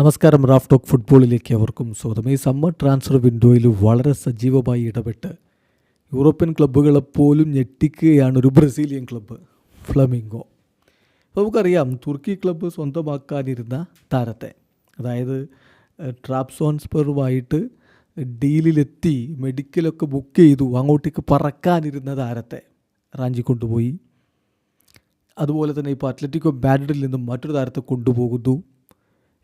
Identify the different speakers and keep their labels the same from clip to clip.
Speaker 1: നമസ്കാരം Raf talk ഫുട്ബോളിലേക്ക് അവർക്കും സ്വാഗതം. ഈ സമ്മർ ട്രാൻസ്ഫർ വിൻഡോയിൽ വളരെ സജീവമായി ഇടപെട്ട് യൂറോപ്യൻ ക്ലബ്ബുകളെ പോലും ഞെട്ടിക്കുകയാണ് ഒരു ബ്രസീലിയൻ ക്ലബ്ബ് ഫ്ലമിംഗോ. അപ്പോൾ നമുക്കറിയാം തുർക്കി ക്ലബ്ബ് സ്വന്തമാക്കാനിരുന്ന താരത്തെ അതായത് ട്രാപ്സോൺസ്പെറുമായിട്ട് ഡീലിലെത്തി മെഡിക്കലൊക്കെ ബുക്ക് ചെയ്തു അങ്ങോട്ടേക്ക് പറക്കാനിരുന്ന താരത്തെ റാഞ്ചി കൊണ്ടുപോയി. അതുപോലെ തന്നെ ഇപ്പോൾ അത്ലറ്റിക്കോ ബാഡ്രിഡിൽ നിന്നും മറ്റൊരു താരത്തെ കൊണ്ടുപോകുന്നു.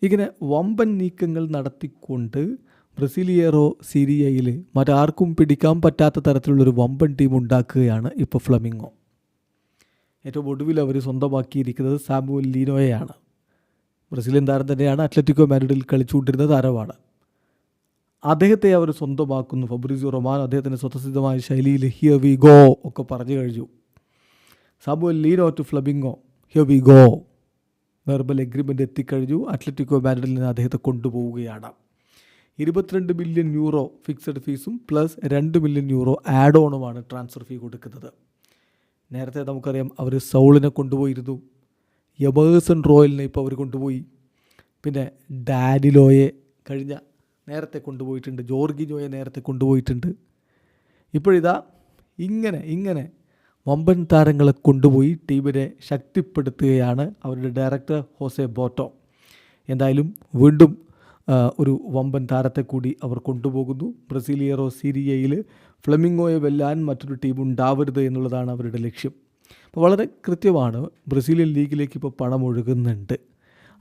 Speaker 1: ഇങ്ങനെ വമ്പൻ നീക്കങ്ങൾ നടത്തിക്കൊണ്ട് ബ്രസീലിയറോ സിരിയയിൽ മറ്റാർക്കും പിടിക്കാൻ പറ്റാത്ത തരത്തിലുള്ളൊരു വമ്പൻ ടീം ഉണ്ടാക്കുകയാണ് ഇപ്പോൾ ഫ്ലമിങ്ങോ ഏറ്റവും ഒടുവിൽ അവർ സ്വന്തമാക്കിയിരിക്കുന്നത് സാമുവൽ ലീനോയെയാണ്. ബ്രസീലിയൻ താരം തന്നെയാണ് അത്ലറ്റിക്കോ മാഡ്രിഡിൽ കളിച്ചുകൊണ്ടിരുന്ന താരമാണ്. അദ്ദേഹത്തെ അവർ സ്വന്തമാക്കുന്നു. ഫബ്രിസിയോ റൊമാൻ അദ്ദേഹത്തിന്റെ സ്വതസിദ്ധമായ ശൈലിയിൽ ഹിയർ വി ഗോ ഒക്കെ പറഞ്ഞു കഴിഞ്ഞു. Samuel Lino to Flamengo here we go verbal agreement എത്തിക്കഴിഞ്ഞു. അത്ലറ്റിക്കോ മാഡ്രിഡിൽ നിന്ന് അദ്ദേഹത്തെ കൊണ്ടുപോവുകയാണ്. ഇരുപത്തിരണ്ട് മില്യൺ യൂറോ ഫിക്സഡ് ഫീസും പ്ലസ് രണ്ട് മില്യൺ യൂറോ ആഡ് ഓണുമാണ് ട്രാൻസ്ഫർ ഫീ കൊടുക്കുന്നത്. നേരത്തെ നമുക്കറിയാം അവർ സൗളിനെ കൊണ്ടുപോയിരുന്നു. യമേഴ്സൺ റോയലിനെ ഇപ്പോൾ അവർ കൊണ്ടുപോയി. പിന്നെ ഡാനിലോയെ കഴിഞ്ഞ നേരത്തെ കൊണ്ടുപോയിട്ടുണ്ട്. ജോർഗിനോയെ നേരത്തെ കൊണ്ടുപോയിട്ടുണ്ട്. ഇപ്പോഴിതാ ഇങ്ങനെ ഇങ്ങനെ വമ്പൻ താരങ്ങളെ കൊണ്ടുപോയി ടീമിനെ ശക്തിപ്പെടുത്തുകയാണ് അവരുടെ ഡയറക്ടർ ഹോസെ ബോട്ടോ. എന്തായാലും വീണ്ടും ഒരു വമ്പൻ താരത്തെ കൂടി അവർ കൊണ്ടുപോകുന്നു. ബ്രസീലിയറോ സീരിയയിൽ ഫ്ലമിംഗോയെ വെല്ലാൻ മറ്റൊരു ടീം ഉണ്ടാവരുത് എന്നുള്ളതാണ് അവരുടെ ലക്ഷ്യം. അപ്പോൾ വളരെ കൃത്യമാണ് ബ്രസീലിയൻ ലീഗിലേക്ക് ഇപ്പോൾ പണം ഒഴുകുന്നുണ്ട്.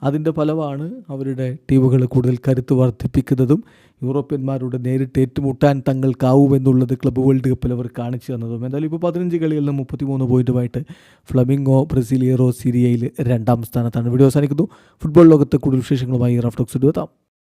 Speaker 1: അതിന്റെ ഫലമാണ് അവരുടെ ടീമുകൾ കൂടുതൽ കരുത്ത് വർദ്ധിപ്പിക്കുന്നതും യൂറോപ്യന്മാരോട് നേരിട്ട് ഏറ്റുമുട്ടാൻ തങ്ങൾക്കാവുമെന്നുള്ളത് ക്ലബ്ബ് വേൾഡ് കപ്പിൽ അവർ കാണിച്ചു തന്നതും. എന്തായാലും ഇപ്പോൾ പതിനഞ്ച് കളികളിൽ നിന്ന് മുപ്പത്തിമൂന്ന് പോയിന്റുമായിട്ട് ഫ്ലമിംഗോ ബ്രസീലിയറോ സിരിയയിൽ രണ്ടാം സ്ഥാനത്താണ്. വീഡിയോ അവസാനിക്കുന്നു. ഫുട്ബോൾ ലോകത്ത് കൂടുതൽ വിശേഷങ്ങളുമായി റഫ്റ്റോക്സ് എത്താം.